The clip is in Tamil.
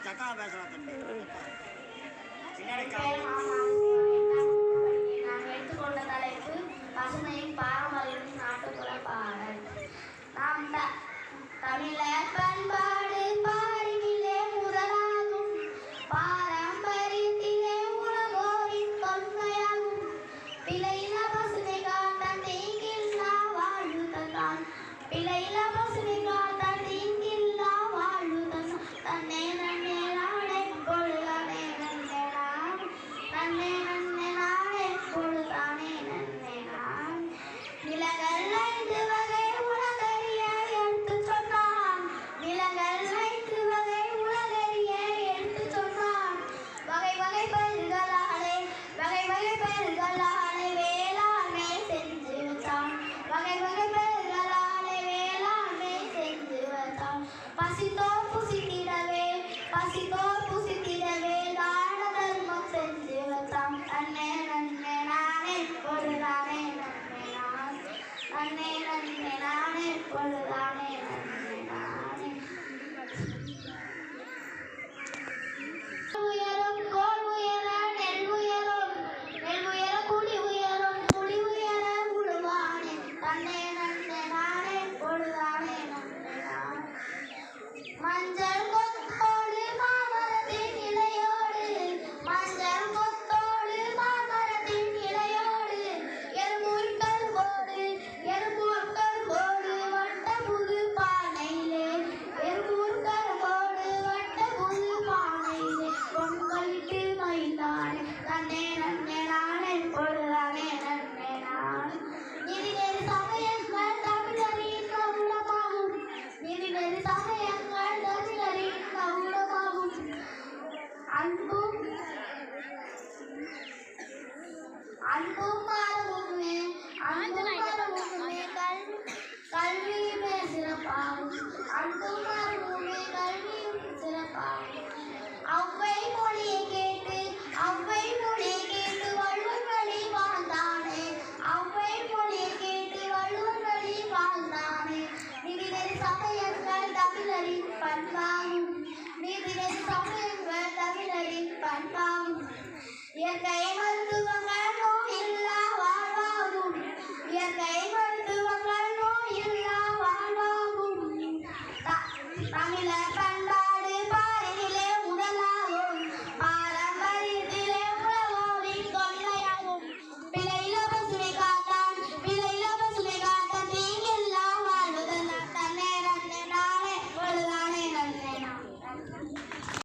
சத்தமாக பேசலாம் தம்பி தலைப்பு பசுமையின் பாரம்பரியம் நாட்டுப்புற பாடல் நாம் தமிழர் பண்பாடு பாரினிலே முதலாகும் பா கண்ணேரன் பொழுதான அன்பும் மரபுமே அன்பும் மரபுமே கல்வி கல்வியுமே சிறப்பாகும். அன்பும் மரபுமே கல்வியும் சிறப்பாகும். அவ்வை மொழியை கேட்டு அவ்வை மொழியை கேட்டு வள்ளுவர் வழி வாழ்ந்தானே. அவ்வை மொழியை கேட்டு வள்ளுவர் வழி வாழ்ந்தானே. நீதிநெறி சமயங்கள் தமிழரின் பண்பாகும். நீதிநெறி சமயங்கள் தமிழரின் பண்பாகும் and guys.